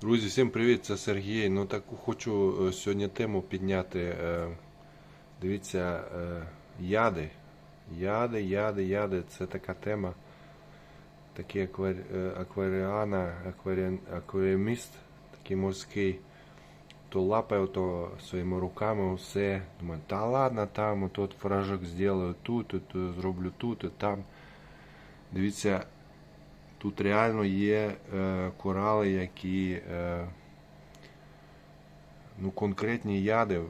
Друзі, всім привіт, це Сергій. Ну так хочу е, сьогодні тему підняти. Е, Дивіться, е, яди. Яди, яди, яди. Це така тема. Такий аквар... е, акваріана, акваріан... акваріуміст, такий морський, то лапає то своїми руками усе. Думаю, та ладно, там тут фражок зроблю тут, тут зроблю тут і там. Дивіться, Тут реально є е, корали, які е, ну, конкретні яди, е,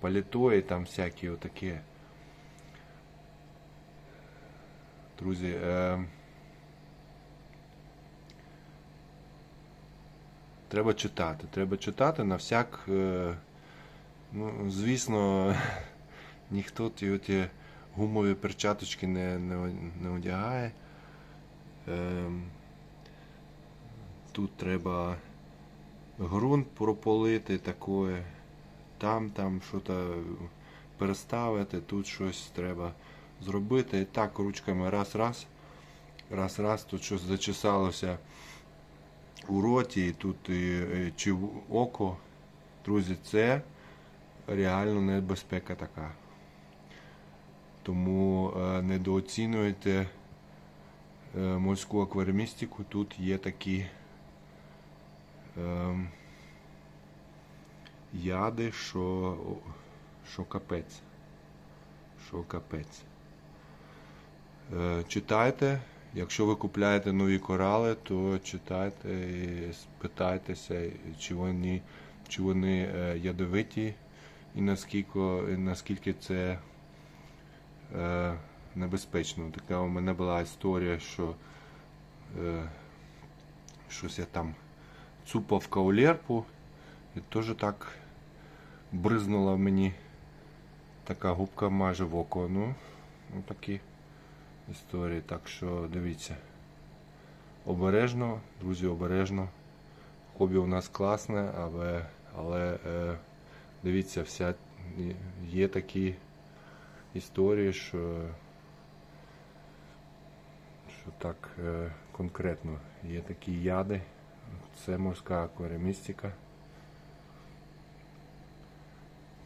палітої там всякі отакі. Друзі, е, треба читати. Треба читати на всяк. Е, ну, звісно, ніхто ті, ті гумові перчаточки не, не, не одягає. Ем, Тут треба ґрунт прополити такое. Там там щось переставити, тут щось треба зробити. І так ручками раз-раз. Раз-раз, тут щось зачесалося у роті, і тут і, чи в око. Друзі, це реально небезпека така. Тому е, недооцінюйте е, морську акваріумістику. Тут є такі ем, яди, що, що капець. Що капець. Е, читайте. Якщо ви купляєте нові корали, то читайте і спитайтеся, чи вони, чи вони е, ядовиті і наскільки, наскільки це е, небезпечно. Така у мене була історія, що е, щось я там цупав каулерпу і теж так бризнула мені така губка майже в око. Ну, ну такі історії. Так що дивіться. Обережно, друзі, обережно. Хобі у нас класне, але, але е, дивіться, вся, є такі історії, що, що так е, конкретно є такі яди. Це морська акваріумістика.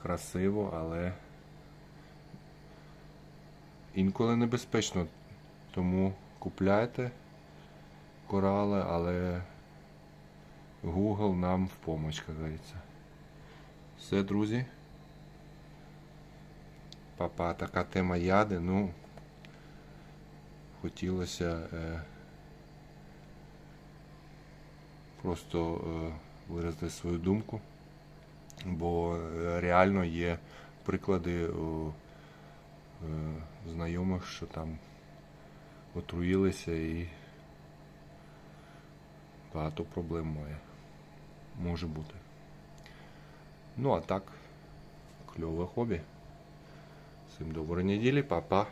Красиво, але інколи небезпечно. Тому купляйте корали, але Google нам в помощь, як говориться. Все, друзі. Папа, така тема яди, ну хотілося е, просто е, виразити свою думку, бо е, реально є приклади у знайомих, що там отруїлися і багато проблем має. Може бути. Ну а так, кльове хобі. Всім доброї неділі, па-па.